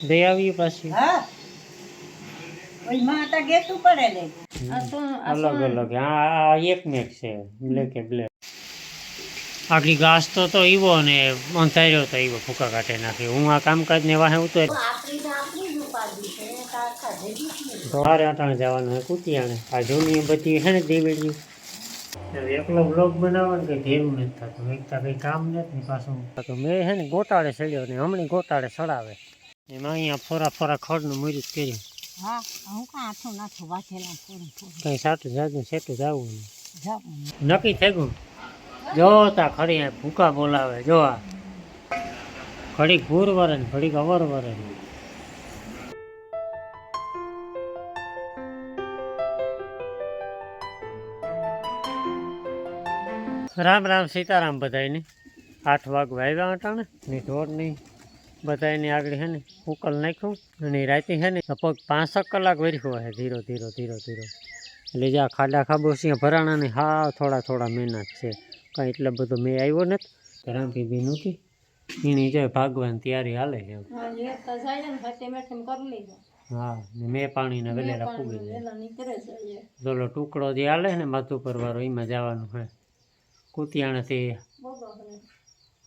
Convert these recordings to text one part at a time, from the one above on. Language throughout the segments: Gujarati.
દઈ આવી પાછી. હા. અલગ અલગ. આ એક મેક છે. બ્લેક એ બ્લેક. આટલી ઘાસ તો તો ઈવો ને અંધાર્યો તો ઈવો ફૂકા કાઢે નાખી. હું આ કામકાજ ને વાહે ઉતો આપણી તો આપણી જ ઉપાધિ છે કાકા ભેગી જ નહીં. મારે અટાણે જવાનું હોય કુતિયાણે. આ જૂની બધી છે ને દેવેડી એકલો બ્લોગ બનાવવાનું કંઈ નથી થતું. એક કંઈ કામ નથી પાછું. મેં છે ને ગોટાળે સડ્યો ને હમણાં ગોટાળે સડાવે એમાં અહીંયા ફોરા ફોરા ખડનું મુહૂર્ત કર્યું. હા હું કાં આથું નાથું વાંચેલા પૂરું પૂરું કંઈ સાટું જાજું સેટું જવું નક્કી થઈ ગયું? જોતા ખરી ભૂકા બોલાવે જો આ. ઘડીક ભૂર વરે ને ઘડીક અવર વરે રામ રામ સીતારામ બધાયને. આઠ વાગ વાવ્યા હતા ને ઢોર નહીં બધાયને આગળ છે ને ઉકલ નાખ્યું અને રાતે છે ને લગભગ પાંસઠ કલાક વર્ખ્યો હે ધીરો ધીરો ધીરો ધીરો. એટલે જે આ ખાડા ખાબોશી ભરાણા ને હા થોડા થોડા મહેનત છે. કાંઈ એટલે બધો મેં આવ્યો નથી. રામપી બી નહોતી. એની જો ભાગવાન તૈયારી હાલે છે. હા ને હા મેં પાણીના વેલેરા પૂગી જાય પેલો ટુકડો જે હાલે ને માથું વાળો એમાં જવાનું હોય. કુતિયાણાથી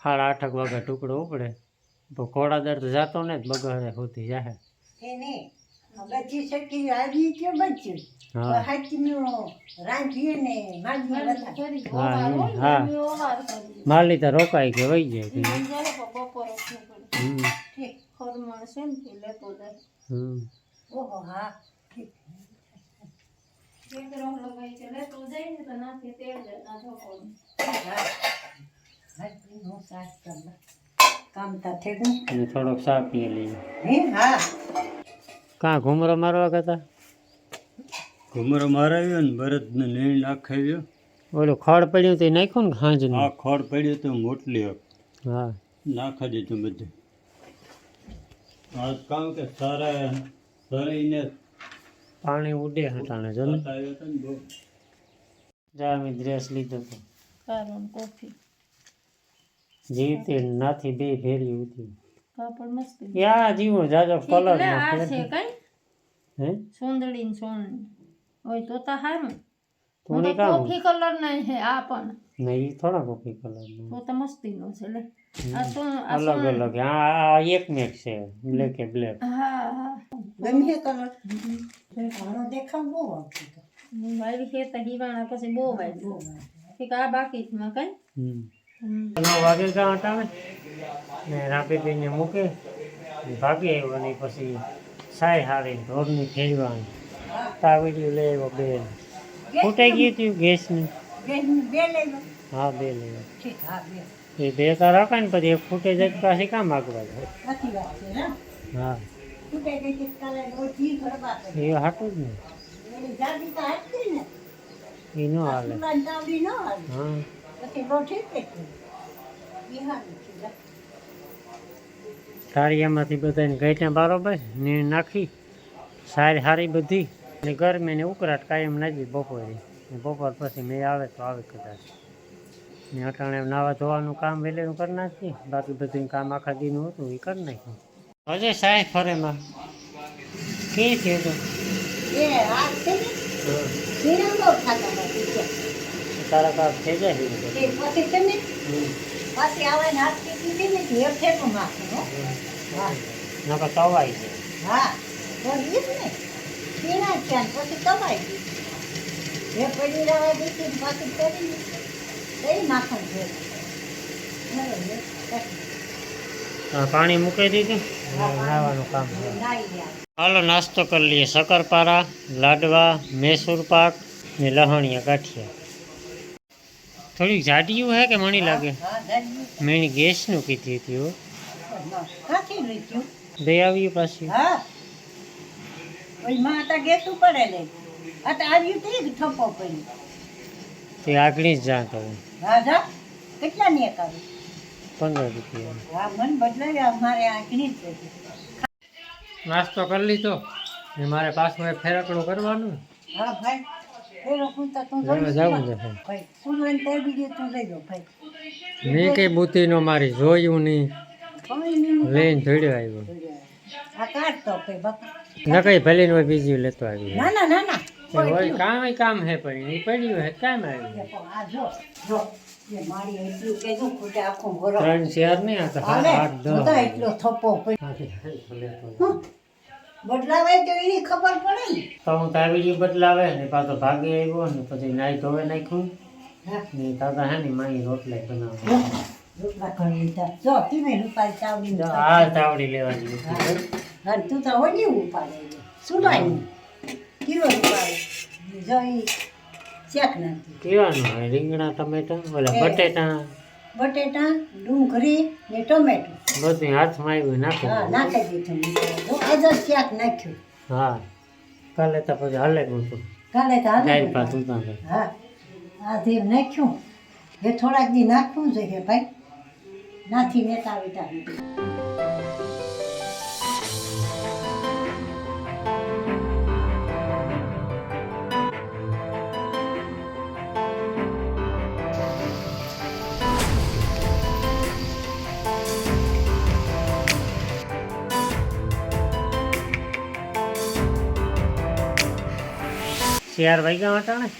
સાડા આઠક વાગે ટુકડો ઉપડે. તો ઘોડાદર તો જાતો ને જ બગડે સુધી જાહે. બચી શકી આવી કે બચ્યું હા. હાચનું રાંધીએ ને માજી હા એમ, તો રોકાય કે વહી જાય કે. હમ. હમ. ઓહો હા. કામ તા થેગું અને થોડોક ચા પી લઈએ હે હા. કા ઘુમરો મારવા કરતા ઘુમરો મારાવ્યો ને ભરતને નીણ નાખાવ્યો ઓલું ખડ પડ્યું તો નાખ્યું ને ખાંજ આ ખડ પડ્યું તો મોટલી હા. નાખા દીધું બધું. આ કામ કે સારા સરીને પાણી ઉડે હટાણે જો ને. ને જા મેં ડ્રેસ લીધો તો. કોફી. જીવતી નાથી બે ભેરી ઉતી. કાપડ મસ્ત યા જીવો જાજો કલર આ છે કઈ? હે? સુંદડી ને સોનડી ઓય તો તા હારું. થોડી કા કોફી કલર ના છે આ પણ. નહીં થોડા કોફી કલર તો તો મસ્તી નો છે લે. આ તો આ અલગ અલગ. આ આ એક મેક છે બ્લેક એ બ્લેક. હા હા. ગમે કલર. ઘણો દેખાવ બહુ આવતો વાયરી છે તો હીરાણા પછી બહુ વાયરી. કે આ બાકી છે માં કઈ? હમ. નવ વાગે ગયા હટાણે ને રાપી પીને મૂકે. ભાગી આવ્યો ને પછી સાય હારી ઢોરની ખેડવાની તાવીડ્યું લઈ આવ્યો બે ફૂટાઈ ગયું હતું ગેસની? હા બે લઈ એ બે તો રાખે ને પછી એક ફૂટે જાય પાછી કામ આગવા જાય હા. એ હાટું જ ને. એ ન હાલે. હા. લે. બધાને ગઈઠા બરોબર ને નાખી સારી સારી બધી ને ગરમી ને ઉકળાટ કાયમ નાખી બપોરે. ને બપોર પછી મેં આવે તો આવે કદાચ. ને અટાણે નાવા ધોવાનું કામ વહેલેનું કરી નાખીએ બાકી બધું કામ આખા દીનું હતું એ કરી નાખ્યું. હજે સાહેબ ફરેમાં. કે છે તો? તારા કામ થઈ જાય છે બધું. એ પછી છે ને? હમ. પાછી આવે ને હાથ કીધી ને ઘેર ફેંકું નાખું હો. હા. નકર તવાઈ જાય હા. તો ઈ જ ને. પીણા ત્યાં પછી કમાઈ ગઈ એ પડી રહેવા દીધી ને પાછી કરી દઈ નાખણ છે. બરોબર. હા, પાણી મૂકી દીધું? ને નાવાનું કામ છે. નાઈ ગયા. હાલો નાસ્તો કરી લઈએ. શક્કરપારા લાડવા મૈસૂર પાક ને લહણિયા ગાંઠિયા. થોડીક જાડિયું હે કે મણી લાગે? હા ધન્યવાદ. મેં ગેસનું કીધી હતી હો. દઈ આવી પાછી. તો જ આગળ જ જા. કેટલા ની કરું પંદર રૂપિયા. હા મન બદલાય અમારે આગળી જ નાસ્તો કરી લીધો ને મારે પાછું એક ફેરકડું કરવાનું. હા ભાઈ. મેં કઈ બુદ્ધિ નો મારી જોયું નહીં. લઈને જોડ્યો આવ્યો. ન કઈ ભલે નો બીજું લેતો આવ્યો. ના ના ના ના. હોય કામ કામ હે પણ એ પડ્યું હે કામ આવ્યું જો જો. એ મારી એટલું કે જો ખોટે આખું ભરો ત્રણ શેર નહીં આ તો હાલે આઠ દસ એટલો થપ્પો બદલાવાય તો એની ખબર પડે ને. તો હું આવી બદલાવે ને પાછો ભાગે આવ્યો ને પછી નાઈ ધોવે નાખ્યું. હા. ને કાકા હે ને માઈ રોટલા બનાવે જો, રોટલા કરી લીધા જો તમે રૂપારી ચાવડી આ ચાવડી લેવાની. હા. તું તો હોજી ઉપાડે શું લાવી કિલો ઉપાડે જો નાખી કેવાનું રીંગણા ટમેટા ઓલા બટેટા. બટેટા ડુંગળી ને ટોમેટો. બધું હાથમાં આવ્યું નાખો હા. નાખી દીધું જો આજે શાક નાખ્યું. હા. કાલે તો પછી હાલે ગયું કાલે તો હાલે ઉતારે હા. આજે નાખ્યું એ થોડાક દી નાખવું જોઈએ ભાઈ. નાથી નેતા વિટામિન ચાર વાગ્યા હતા ને?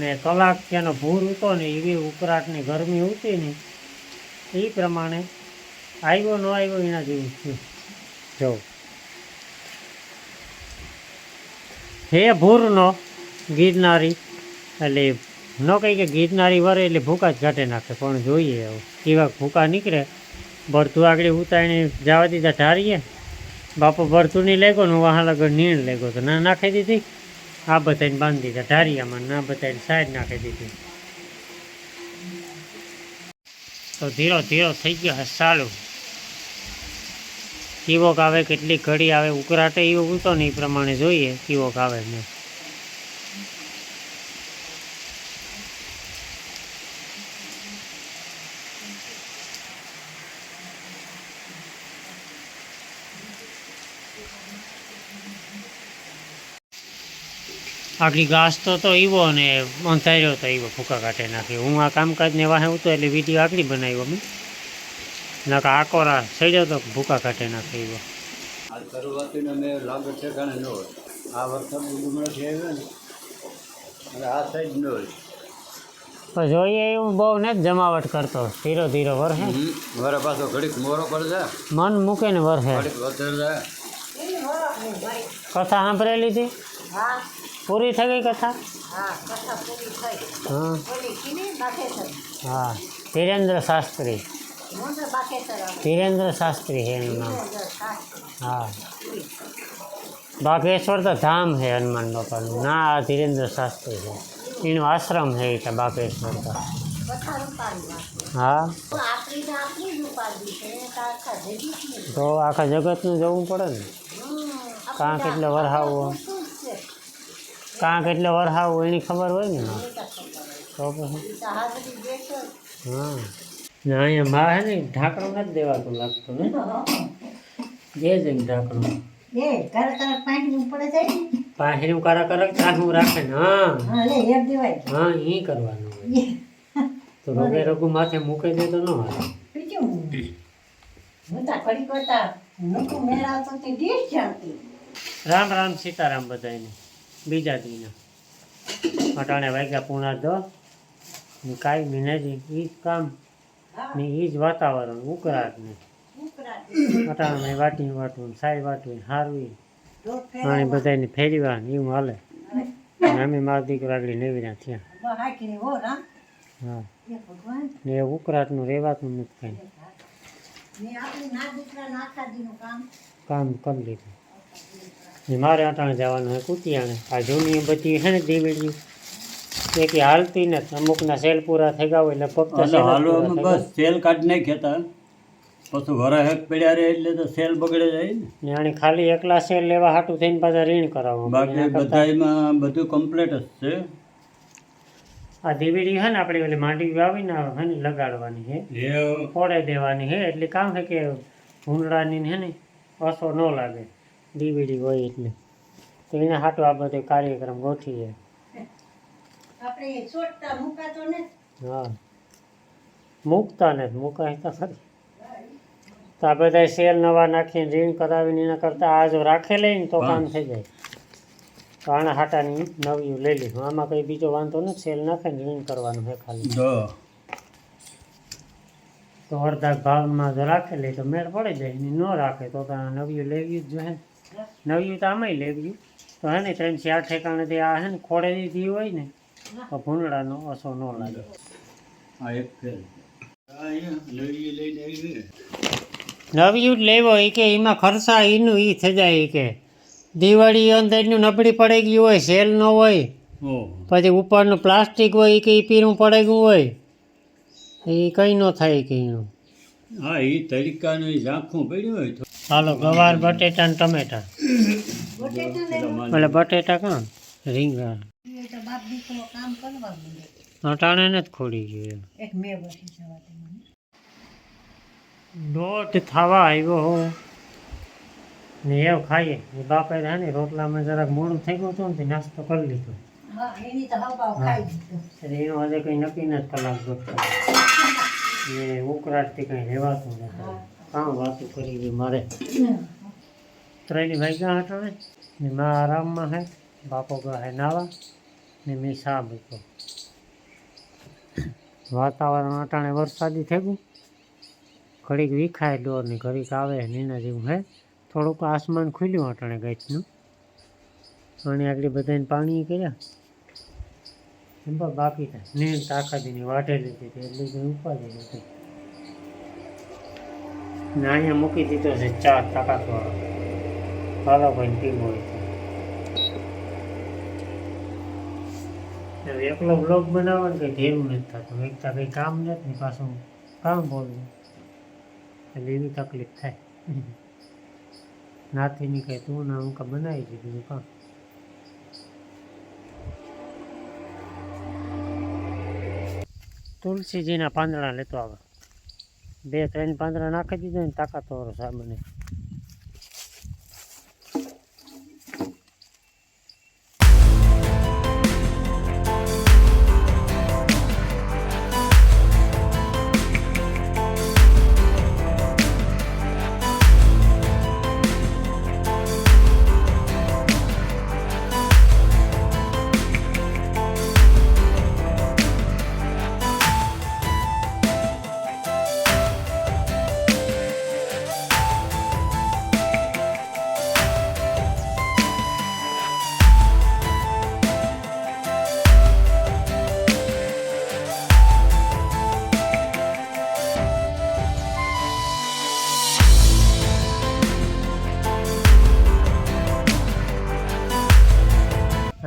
ને કલાક ત્યાંનો ભૂર હતો ને, એવી ઉકળાટની ગરમી હતી ને, એ પ્રમાણે આવ્યો, ન આવ્યો, એના જેવું થયું. જો. હે ભૂરનો ગિરનારી, એટલે ન કહી કે ગિરનારી વરે, એટલે ભૂકા જ ઘાટે નાખે, પણ જોઈએ હવે. કેવા ભૂકા નીકળે. ભરતું આગળ ઉતારીને જવા દીધા ઢારીએ. બાપો ભરતું નહીં લેગો ને વાહ લગર નીણ લેગો તો ના નાખી દીધી? આ બધાને બાંધી દીધા, ધારિયામાં ના બધાને સાઈડ નાખી દીધી. તો ધીરો ધીરો થઈ ગયો હશે ચાલુ કીવોક આવે કેટલી ઘડી આવે, ઉકરાટે એવો ઉતો ને એ પ્રમાણે જોઈએ, કીવોક આવે ને. આટલી ઘાસ તો તો એવો અને અંધાર્યો તો એવો ફૂકા કાઢે નાખી. હું આ કામકાજને વાહે ઉતો એટલે વીડિયો આગળ બનાવ્યો મેં. નાકા આકોરા સડ્યો તો ભૂકા કાઢે નાખે એવો આ શરૂઆતીને મેં લાગે ન હોય. આ વરસાદ ડુમરાથી આવ્યો ને અને આ સાઈડ ન હોય. પણ જોઈએ એવું બહુ ને જ જમાવટ કરતો. ધીરો ધીરો વરસે મારા પાછો ઘડીક મોરો પડે મન મૂકે ને જાય કથા સાંભળેલી હતી? હા. પૂરી થઈ ગઈ કથા હા કથા પૂરી થઈ હા ઓલી કીધી બાકેસર હા ધીરેન્દ્ર શાસ્ત્રી મોઢે બાકેસર આવે ધીરેન્દ્ર શાસ્ત્રી છે એનું નામ શાસ્ત્રી. હા બાગેશ્વર તો ધામ છે હનુમાન બાપાનું ના આ ધીરેન્દ્ર શાસ્ત્રી છે એનો આશ્રમ છે એ બાગેશ્વર તો કથા રૂપાળી વાત હા આપણી તો આપણી જ ઉપાડી છે એ તો આખા જગતની તો આખા જગતનું જવું પડે ને કાં કેટલો વરહાવો કાં એટલે વરસાવ એની ખબર હોય ને? તો પછી? હા. ના અહીંયા મારે ને ઢાંકણું નથી દેવાતું લાગતું ને? દે જ એમ ઢાંકણું. એ કરે કરે પાણી પડે જાય ને? પાහිનું કારા કરે ચાહું રાખે ને હા. હા લે એક દેવાય હા એ કરવાનું હોય. તો રોગે રઘુ માથે મૂકી દે તો ન હાલે. રામ રામ સીતારામ બધાને બીજા દિના. અટાણે વાગ્યા પૂણા દો ને કાંઈ મહિનાથી એ જ કામ. ને એ જ વાતાવરણ. ઉકળાટ ને. ઉકળાટ વાટી વાટવું સાઈ વાટવી હારવી. પાણી બધાને ફેરવા ને એવું હાલે. અમે મારા દીકરો આગળ નેવીના થયા. હો ને એ ઉકળાટનું રહેવાતું નથી કાંઈ. કામ. કામ કરી લીધું. મારે અટાણે જવાનું હોય કુતિયાણે. આ જૂની બધી છે ને દીવેડી એ કે હાલતી નથી અમુકના સેલ પૂરા થઈ ગયા હોય એટલે ફક્ત એટલે સેલ જ હાલવામાં પૂરા થઈ બસ સેલ કાઢી નાખ્યા હતા. પછી વરા હેક પડ્યા રહે એટલે તો સેલ બગડે જાય ને. ગયા. ને આને ખાલી એકલા સેલ લેવા હાટું થઈને પાછા ઋણ કરાવવા બાકી બધામાં બધું કમ્પ્લીટ જ છે. આ દીવેડી છે ને આપણે ઓલી માંડી વાવીને હે ને લગાડવાની છે. એ ફોડે દેવાની છે એટલે કામ છે કે ભૂંડળાની છે ને અસો ન લાગે. દીવેડી હોય એટલે તો એના હાટું આ બધો કાર્યક્રમ ગોઠવીએ આપણે છોડતા મુકાતો ને. હા. મૂકતા ને મૂકાય તો ખરી. તો આ બધા સેલ નવા નાખીને રીણ કરાવીને એના કરતાં આ જો રાખે લઈને તો કામ થઈ જાય. તો આના હાટાની નવી લઈ લીધું આમાં કંઈ બીજો વાંધો નથી સેલ નાખે ને રીણ કરવાનું છે ખાલી. તો અડધા ભાવમાં જો રાખેલી તો મેળ પડી જાય. ને ન રાખે તો નવી લેવી જ જોઈએ નવી તો આમાંય લેવી તો હે ને ત્રણ ચાર ઠેકાણેથી આ હે ને ખોડે દીધી હોય ને તો ભૂંડળાનો ઓછો ન લાગે. આ એક લઈ જ લેવો એ કે એમાં ખર્ચા એનું એ થઈ જાય કે. દિવાળી અંદરનું નબળી પડી ગયું હોય સેલ ન હોય પછી ઉપરનું પ્લાસ્ટિક હોય એ કે એ પીરું પડી ગયું હોય એ કંઈ ન થાય કે એનું હા એ તરીકાનું ઝાંખું પડ્યું હોય હાલો, ગવાર, બટેટા ને ટમેટા. બટેટા લઈ લો. એટલે બટેટા કાં? રીંગણ. એ તો બાપ દીકરો કામ કરવા માંડે અટાણે ને જ ખોડી ગયું એક મેં બસી જવા દે મને દોઢ થવા આવ્યો હો. ને એવું ખાઈએ. ને બાપે હે ને રોટલામાં જરાક મોડું થઈ ગયું હતું ને તે નાસ્તો કરી લીધો. હા એની તો હવા ખાઈ દીધું એટલે એનો હજે કંઈ નક્કી નથી કલાક દોઢ ને ઉકળાટથી કંઈ રહેવાતું નથી. કામ વાતો કરી હતી મારે. ત્રણની ભાઈ ગયા ને ને મા આરામમાં હે બાપો ગયા હે નાવા ને મેં શા વાતાવરણ અટાણે વરસાદી થઈ ગયું. ઘડીક વિખાય ડોર ને ઘડીક આવે ને એના જેવું હે. થોડુંક આસમાન ખુલ્યું અટાણે ગચનું અને આગળ બધાને પાણી કર્યા. એમ પણ બાકી થાય. નીર તાકાતીની વાઢેલી હતી એટલી કંઈ નથી. ને અહીંયા મૂકી દીધો છે ચાર તાકાતવાળો હાલો ભાઈ પીવો હોય તો. એકલો બ્લોગ બનાવવાનું કંઈ ઢેરું નથી થતું. એકતા કંઈ કામ નથી ને પાછું કામ બોલવું. એટલે એવી તકલીફ થાય. નાથીની કંઈ તું ના હું બનાવી દીધું કામ તુલસીજીના પાંદડા લેતો આવે. બે ત્રણ પાંદડા નાખી દીધો ને તાકાતવાળો સા બને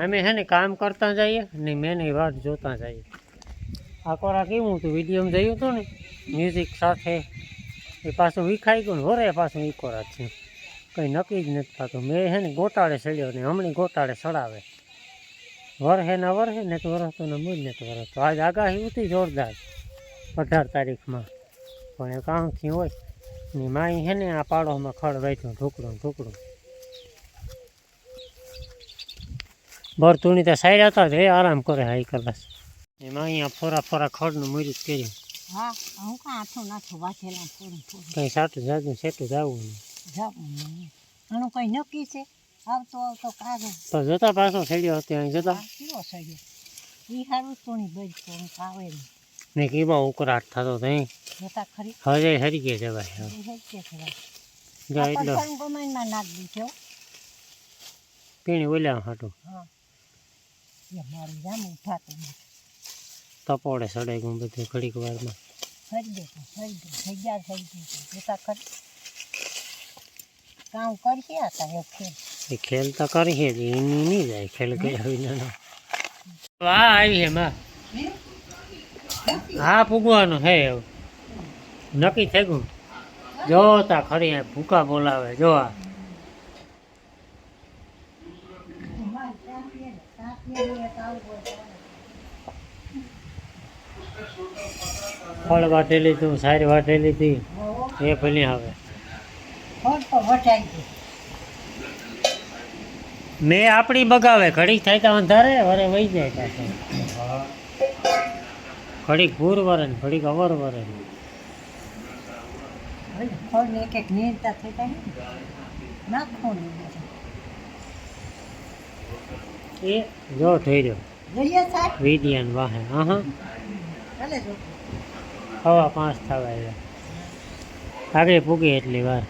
અમે છે ને કામ કરતા જઈએ ને મેં નહીં વાત જોતા જઈએ. આ કોરા કેવું હતું? વિડીયોમાં જોયું હતું ને? મ્યુઝિક સાથે. એ પાછું વિખાઈ ગયું ને વરે પાછું ઇકોરા કોરા છે. કંઈ નક્કી જ નથી થતું. મેં છે ને ગોટાળે ચડ્યો ને હમણાં ગોટાળે ચડાવે વરહે ના વરહે ને તો વરસતો ને મૂજ ને તો વરસતો. આજ આગાહી હતી જોરદાર અઢાર તારીખમાં. પણ એ કામથી હોય ને માઈ છે ને આ પાડોમાં ખડ વાંચ્યું ઢોકળું ઢોકળું. બરતુની તો સાઈડ હતા રે આરામ કરે હાઈ કલાસ એમાં અહીંયા ફોરા ફોરા ખડનું મુરત કર્યું. હા હું કાં આથું નાથું વાંચેલા પૂરું પૂરું કંઈ સાટું જાજું સેટું જવું નહીં. આનું કંઈ નક્કી છે? આવતો આવતો કાગળ. તો જતા પાછો સડ્યો હતો અહીં જતા. આ કેવો સડ્યો ઈ હારું તોણી બજ તોણી આવે નહીં. ને કેવા ઉકળાટ થતો તો જતા ખરી? હરી કે છે ભાઈ જ કે ખરા જા એટલો. ગમાઈમાં નાખી દીધો. પીણી ઓલ્યા હાટું. હા. મારું જામ ઉઠાતું તપોડે સડે ગું બધું ઘડીક વારમાં. ફરી દે ફરી દે થઈ થઈ ગયું જતા ખરી. કામ કરશે હતા એક ખેલ. એ ખેલ તો કરીએ જ એની નહીં જાય ખેલ કર્યા વિના વાહ આવી છે માં. હા પૂગવાનું હે એવું નક્કી થઈ ગયું. જો તા ખરી ભૂકા બોલાવે જો ફળ વાટેલી તું સારી વાટેલી હતી એ ભલી આવે. મેં આપણી બગાવે ઘડીક થાય તો અંધારે વરે વહી જાય પાછો. ઘડીક ભૂર વરે ને ઘડીક અવર વરે ને. એક એક નીરતા થઈ જાય ને. નાખો. એ જો થઈ રહ્યો. વિડિયાન વાહે હા હા ચાલે જો. હવા પાંચ થવા આવ્યા. આગળ પૂગી એટલી વાર.